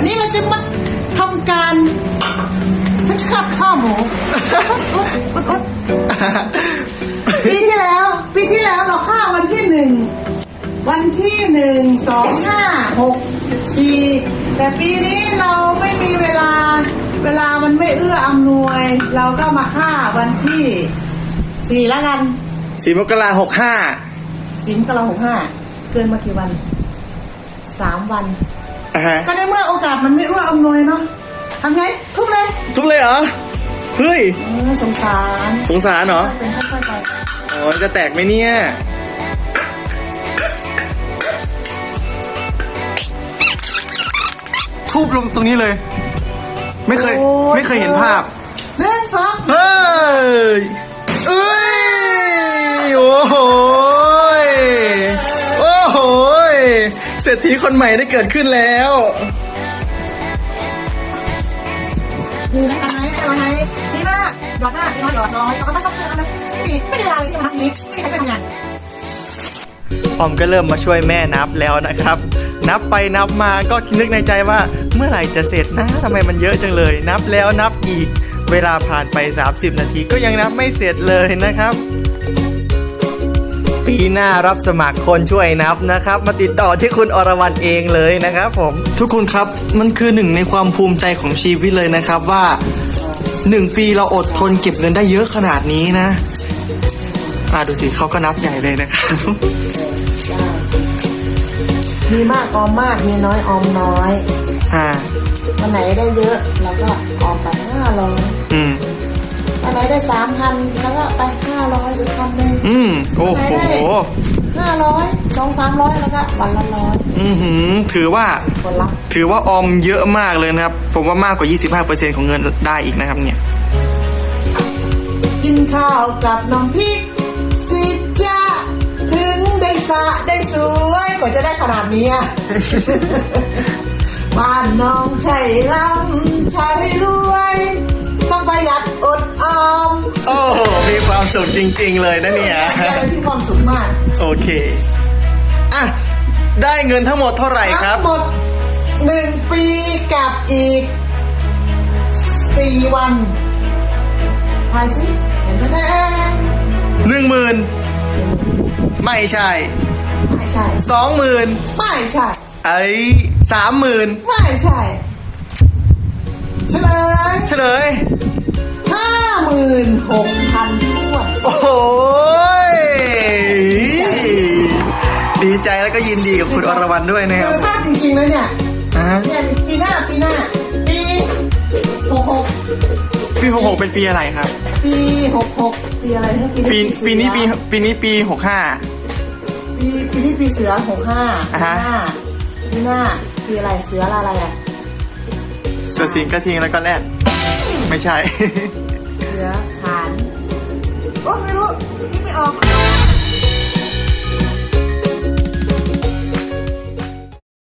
วันนี้เราจะมาทำการพัชราบข้าวหมูปีที่แล้วปีที่แล้วเราข้าววันที่หนึ่งวันที่หนึ่งสองห้าหกสี่แต่ปีนี้เราไม่มีเวลา เวลามันไม่เอื้ออำนวย เราก็มาข้าวันที่สี่ละกันสี่มกราหกห้าสี่มกราหกห้าเกินมากี่วันสามวัน อะฮะก็ในเมื่อโอกาสมันไม่เอื้ออำนวยเนาะทำไงทุบเลยทุบเลยเหรอเฮ้ยเออสงสารสงสารเหรอเป็นค่อยๆไปโอ้ยจะแตกไหมเนี่ยทุบลงตรงนี้เลย ไม่เคยโอ้ไม่เคยเห็นภาพ หนึ่งสอง เฮ้ย เศรษฐีคนใหม่ได้เกิดขึ้นแล้วดีนะกันไหมอะไรไหมดีมากหยอดหน้าดีมากหยอดน้อยเราก็ต้องต้องทำนะไม่ไม่ได้เวลาเลยที่มาทำนี้ไม่ได้ใช้ทำงานออมก็เริ่มมาช่วยแม่นับแล้วนะครับ นับไปนับมาก็นึกในใจว่าเมื่อไหร่จะเสร็จนะทำไมมันเยอะจังเลย นับแล้วนับอีก เวลาผ่านไป 30 นาทีก็ยังนับไม่เสร็จเลยนะครับ ปีหน้ารับสมัครคนช่วยนับนะครับ มาติดต่อที่คุณอรวรรณเองเลยนะครับ ผม ทุกคนครับมันคือหนึ่งในความภูมิใจของชีวิตเลยนะครับว่าหนึ่งปีเราอดทนเก็บเงินได้เยอะขนาดนี้นะอ่าดูสิเขาก็นับใหญ่เลยนะครับมีมากออมมากมีน้อยออมน้อยอ่าวันไหนได้เยอะเราก็ออมไปห้าร้อยอืมวัน ไหนได้สามพันแล้วก็ไปห้าร้อยหรือพันหนึ่งอืมโอ้โหห้าร้อยสองสามร้อยแล้วก็วันละร้อยอือหือถือว่าคนละถือว่าออมเยอะมากเลยนะครับ ผมว่ามากกว่า 25%ของเงินได้อีกนะครับเนี่ย กินข้าวกับน้ำพริกสิจ้าถึงได้สะได้สวยกว่าจะได้ขนาดนี้อะบ้านน้องใช่ลำใช่รวย ต้องประหยัด จริง ๆ เลยนะเนี่ยเป็นอะไรที่ความสุขมาก โอเค อะ ได้เงินทั้งหมดเท่าไหร่ครับ ทั้งหมดหนึ่งปีกับอีกสี่วันทายสิเห็นไหมหนึ่งหมื่นไม่ใช่ ไม่ใช่สองหมื่นไม่ใช่ไอ้สามหมื่นไม่ใช่เฉลยเฉลยห้าหมื่นหกพันทวน โอ้โหยดีใจแล้วก็ยินดีกับคุณอรวรรณด้วยนะคเกิรับนคาดจริงๆเลยเนี่ยอ่าเนี่ยปีหน้าปีหน้าปีหกหกปีหกหกเป็นปีอะไรครับ ปีหกหกปีอะไรนะปีปีนี้ปีปีนี้ปีหกห้า ปีปีนี้ปีเสือหกห้าอ่าฮะปีหน้าปีอะไรเสืออะไรอะเสือสิงห์กระทิงแล้วก็แรดไม่ใช่ เสือ หานโ